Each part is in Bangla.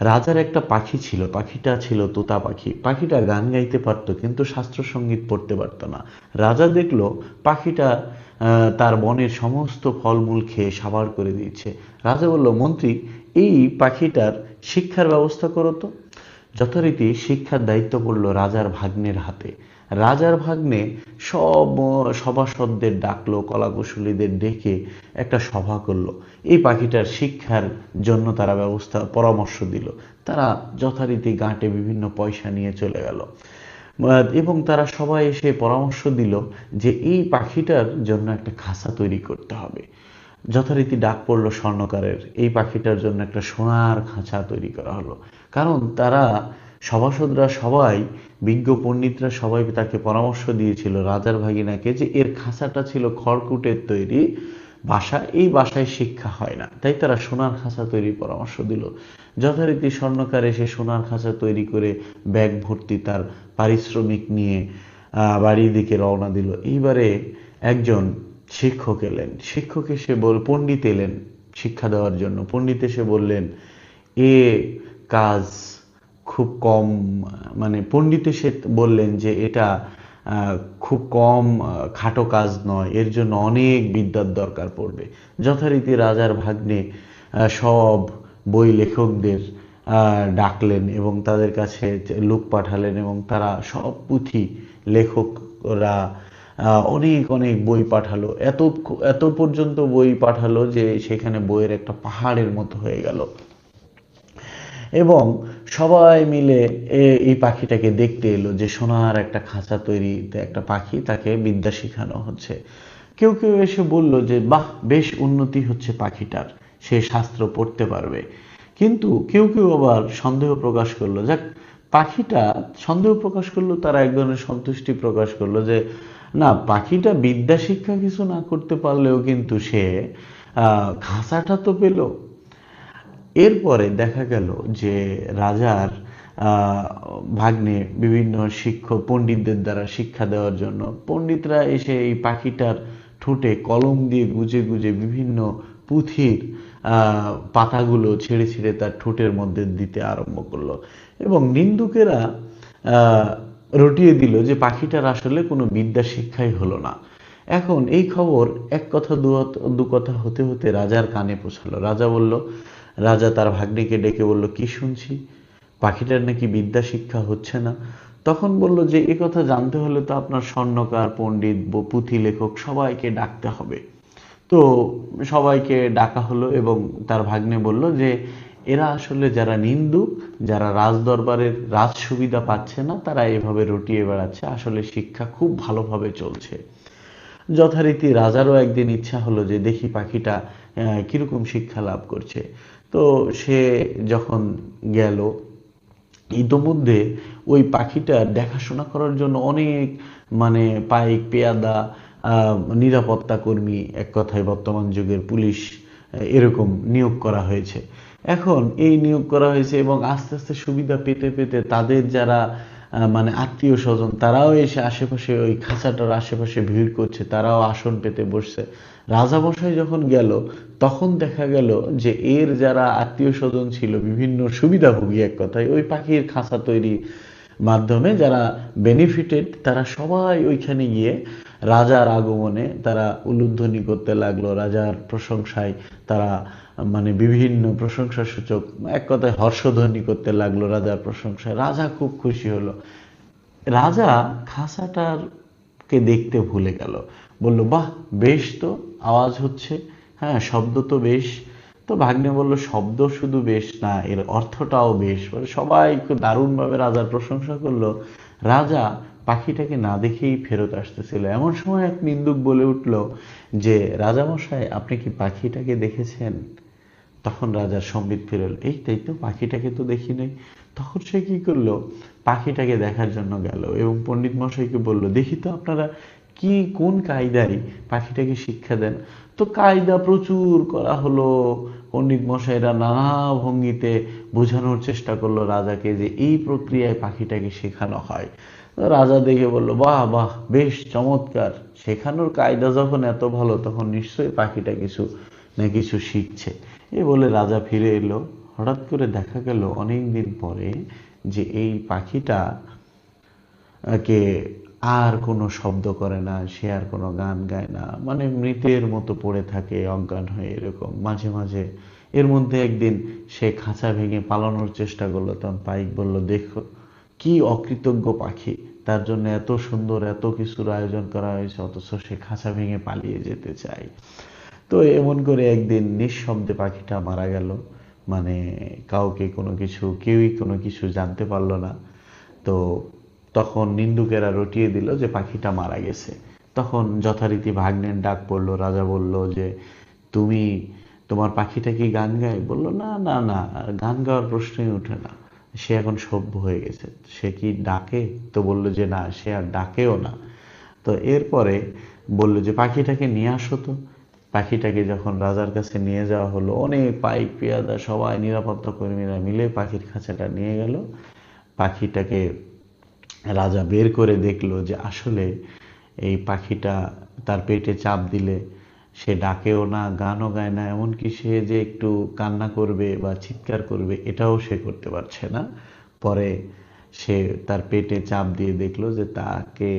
রাজার একটা পাখি ছিল, পাখিটা ছিল তোতা পাখি। পাখিটা গান গাইতে পারত, কিন্তু শাস্ত্র সংগীত পড়তে পারত না। রাজা দেখল পাখিটা তার বনের সমস্ত ফলমূল খেয়ে সাবার করে দিয়েছে। রাজা বলল, মন্ত্রী, এই পাখিটার শিক্ষার ব্যবস্থা করো তো। যথারীতি শিক্ষার দায়িত্ব পড়ল রাজার ভাগ্নের হাতে। রাজার ভাগ্নে সব সভাসদদের ডাকলো, কলাকুশলীদের ডেকে একটা সভা করল। এই পাখিটার শিক্ষার জন্য তারা ব্যবস্থা, পরামর্শ দিল। তারা যথারীতি গাঁটে বিভিন্ন পয়সা নিয়ে চলে গেল। এবং তারা সবাই এসে পরামর্শ দিল যে এই পাখিটার জন্য একটা খাঁচা তৈরি করতে হবে। যথারীতি ডাক পড়ল স্বর্ণকারের। এই পাখিটার জন্য একটা সোনার খাঁচা তৈরি করা হলো। কারণ তারা সভাসদরা সবাই, বিজ্ঞ পণ্ডিতরা সবাই তাকে পরামর্শ দিয়েছিল, রাজার ভাগিনাকে, যে এর খাঁচাটা ছিল খড়কুটের তৈরি বাসা, এই বাসায় শিক্ষা হয় না। তাই তারা সোনার খাঁচা তৈরির পরামর্শ দিল। যথারীতি স্বর্ণকার এসে সোনার খাঁচা তৈরি করে ব্যাগ ভর্তি তার পারিশ্রমিক নিয়ে বাড়ির দিকে রওনা দিল। এইবারে একজন শিক্ষক এলেন। শিক্ষক এসে বল, পণ্ডিত এলেন শিক্ষা দেওয়ার জন্য। পণ্ডিত এসে বললেন, এ কাজ খুব কম। মানে পণ্ডিত এসে বললেন যে, এটা খুব কম খাটো কাজ নয়। এর জন্য অনেক বিদ্যার দরকার পড়বে। যথারীতি রাজার ভাগ্নে সব বই লেখকদের ডাকলেন এবং তাদের কাছে লোক পাঠালেন এবং তারা সব পুঁথি লেখকরা অনেক অনেক বই পাঠালো। এত এত পর্যন্ত বই পাঠালো যে সেখানে বইয়ের একটা পাহাড়ের মতো হয়ে গেল। এবং সবাই মিলে এই পাখিটাকে দেখতে এলো যে সোনার একটা খাঁচা তৈরিতে একটা পাখি তাকে বিদ্যা শেখানো হচ্ছে। কেউ কেউ এসে বলল যে, বাহ, বেশ উন্নতি হচ্ছে পাখিটার। সে শাস্ত্র পড়তে পারবে। কিন্তু কেউ কেউ আবার সন্দেহ প্রকাশ করল। যাক, পাখিটা সন্দেহ প্রকাশ করল, তারা এক ধরনের সন্তুষ্টি প্রকাশ করল যে না, পাখিটা বিদ্যা শিক্ষা কিছু না করতে পারলেও কিন্তু সে খাঁচাটা তো পেল। এরপরে দেখা গেল যে রাজার ভাগ্নে বিভিন্ন শিক্ষক, পণ্ডিতদের দ্বারা শিক্ষা দেওয়ার জন্য, পণ্ডিতরা এসে এই পাখিটার ঠোঁটে কলম দিয়ে গুজে গুজে বিভিন্ন পুঁথির পাতাগুলো ছেড়ে ছেড়ে তার ঠোঁটের মধ্যে দিতে আরম্ভ করল। এবং নিন্দুকেরা রটিয়ে দিল যে পাখিটার আসলে কোনো বিদ্যা শিক্ষাই হলো না। এখন এই খবর এক কথা, দু কথা হতে হতে রাজার কানে পৌঁছালো রাজা বলল, রাজা তার ভাগ্নিকে ডেকে বলল, কি শুনছি? পাখিটার নাকি বিদ্যা শিক্ষা হচ্ছে না তখন বলল যে, এ কথা জানতে হলে তো আপনার স্বর্ণকার, পণ্ডিত পুঁথি লেখক সবাইকে ডাকতে হবে। তো সবাইকে ডাকা হলো এবং তার ভাগ্নে বলল যে এরা আসলে যারা নিন্দুক, যারা রাজ দরবারের রাজ সুবিধা পাচ্ছে না, তারা এভাবে রটিয়ে বেড়াচ্ছে। আসলে শিক্ষা খুব ভালোভাবে চলছে। যথারীতি রাজারও একদিন ইচ্ছা হলো যে, দেখি পাখিটা কীরকম শিক্ষা লাভ করছে? তো সে যখন গেল, ইতোমধ্যে ওই পাখিটার দেখাশোনা করার জন্য অনেক মানে পাইক, পেয়াদা নিরাপত্তা কর্মী এক কথায় বর্তমান যুগের পুলিশ, এরকম নিয়োগ করা হয়েছে। এখন এই নিয়োগ করা হয়েছে এবং আস্তে আস্তে সুবিধা পেতে পেতে তাদের যারা মানে আত্মীয় স্বজন, তারাও এসে আশেপাশে ওই খাঁচাটার আশেপাশে ভিড় করছে, তারাও আসন পেতে বসছে। রাজামশাই যখন গেল, তখন দেখা গেল যে এর যারা আত্মীয় স্বজন ছিল, বিভিন্ন সুবিধাভোগী এক কথায়, ওই পাখির খাঁচা তৈরি মাধ্যমে যারা বেনিফিটেড তারা সবাই ওইখানে গিয়ে রাজার আগমনে তারা উলুধ্বনি করতে লাগল। রাজার প্রশংসায় তারা মানে বিভিন্ন প্রশংসা সূচক এক কথায় হর্ষধ্বনি করতে লাগল রাজার প্রশংসায়। রাজা খুব খুশি হলো। রাজা খাঁচাটার কে দেখতে ভুলে গেল। বলল, বাহ, বেশ তো, আওয়াজ হচ্ছে। হ্যাঁ শব্দ তো বেশ। তো ভাগ্নে বলল, শব্দ শুধু বেশ না, এর অর্থটাও বেশ। সবাই দারুণভাবে রাজার প্রশংসা করল। রাজা পাখিটাকে না দেখেই ফেরত আসতেছিল। এমন সময় এক নিন্দুক বলে উঠল যে, রাজামশাই, আপনি কি পাখিটাকে দেখেছেন? তখন রাজার সম্বিত ফেরল, এই, তাই তো, পাখিটাকে তো দেখি নাই। তখন সে কি করল? পাখিটাকে দেখার জন্য গেল এবং পণ্ডিত মশাইকে বলল, দেখি তো আপনারা কি, কোন কায়দায় পাখিটাকে শিক্ষা দেন? তো কায়দা প্রচুর করা হলো। পণ্ডিত মশাইরা নানা ভঙ্গিতে বোঝানোর চেষ্টা করল রাজাকে যে, এই প্রক্রিয়ায় পাখিটাকে শেখানো হয়। রাজা দেখে বলল, বাহ বাহ, বেশ চমৎকার। শেখানোর কায়দা যখন এত ভালো, তখন নিশ্চয়ই পাখিটা কিছু না কিছু শিখছে। এ বলে রাজা ফিরে এলো। হঠাৎ করে দেখা গেল অনেক দিন পরে যে এই পাখিটা কে আর কোনো শব্দ করে না, সে আর কোনো গান গায় না। মানে মৃতের মতো পড়ে থাকে, অজ্ঞান হয়ে এরকম। মাঝে মাঝে এর মধ্যে একদিন সে খাঁচা ভেঙে পালানোর চেষ্টা করল, তখন পাইক বলল, দেখো কি অকৃতজ্ঞ পাখি? তার জন্য এত সুন্দর এত কিছুর আয়োজন করা হয়েছে, অথচ সে খাঁচা ভেঙে পালিয়ে যেতে চায়। তো এমন করে একদিন নিঃশব্দে পাখিটা মারা গেল। মানে কাউকে কোনো কিছু, কেউই কোনো কিছু জানতে পারল না। তো তখন নিন্দুকেরা রটিয়ে দিল যে পাখিটা মারা গেছে। তখন যথারীতি ভাগ্নের ডাক পড়ল, রাজা বলল যে, তুমি, তোমার পাখিটা কি গান গায়? বলল, না না না, গান গাওয়ার প্রশ্নই ওঠে না। সে এখন সভ্য হয়ে গেছে। সে কি ডাকে? তো বলল যে না, সে আর ডাকেও না। তো এরপরে বলল যে, পাখিটাকে নিয়ে আসো তো। পাখিটাকে যখন রাজার কাছে নিয়ে যাওয়া হলো, অনেক পাইক, পেয়াদা সবাই, নিরাপত্তা কর্মীরা মিলে পাখির খাঁচাটা নিয়ে গেল। পাখিটাকে রাজা বের করে দেখল যে, আসলে এই পাখিটা তার পেটে চাপ দিলে সে ডাকেও না, গানও গায় না, এমনকি সে যে একটু কান্না করবে বা চিৎকার করবে, এটাও সে করতে পারছে না। পরে সে তার পেটে চাপ দিয়ে দেখল যে তাকে,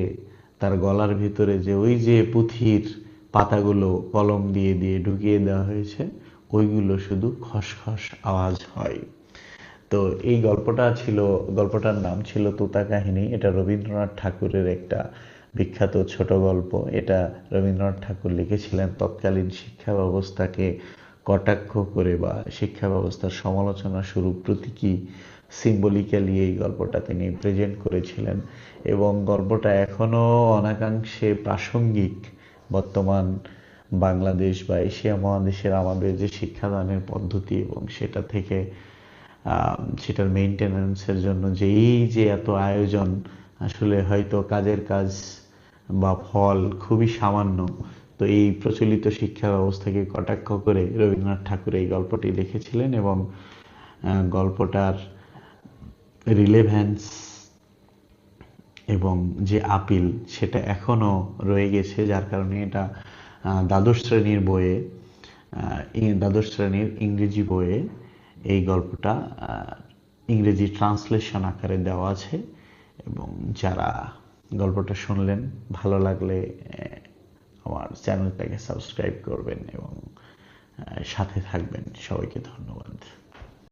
তার গলার ভিতরে যে ওই যে পুঁথির পাতাগুলো কলম দিয়ে দিয়ে ঢুকিয়ে দেওয়া হয়েছে, ওইগুলো শুধু খসখস আওয়াজ হয়। তো এই গল্পটা ছিল, গল্পটার নাম ছিল তোতা কাহিনী। এটা রবীন্দ্রনাথ ঠাকুরের একটা বিখ্যাত ছোট গল্প। এটা রবীন্দ্রনাথ ঠাকুর লিখেছিলেন তৎকালীন শিক্ষা ব্যবস্থাকে কটাক্ষ করে বা শিক্ষা ব্যবস্থার সমালোচনা স্বরূপ প্রতীকী সিম্বলিক্যালি এই গল্পটা তিনি প্রেজেন্ট করেছিলেন। এবং গল্পটা এখনও অনাকাঙ্ক্ষে প্রাসঙ্গিক। বর্তমান বাংলাদেশ বা এশিয়া মহাদেশের আমাদের যে শিক্ষাদানের পদ্ধতি এবং সেটা থেকে সেটার মেনটেন্যান্সের জন্য যে এই যে এত আয়োজন, আসলে হয়তো কাজের কাজ বা ফল খুবই সামান্য। তো এই প্রচলিত শিক্ষা ব্যবস্থাকে কটাক্ষ করে রবীন্দ্রনাথ ঠাকুর এই গল্পটি লিখেছিলেন এবং গল্পটার রিলেভেন্স এবং যে আপিল সেটা এখনও রয়ে গেছে, যার কারণে এটা দ্বাদশ শ্রেণির বইয়ে দ্বাদশ শ্রেণির ইংরেজি বইয়ে এই গল্পটা ইংরেজি ট্রান্সলেশন আকারে দেওয়া আছে এবং যারা গল্পটা শুনলেন ভালো লাগলে আমার চ্যানেলটাকে সাবস্ক্রাইব করবেন এবং সাথে থাকবেন। সবাইকে ধন্যবাদ।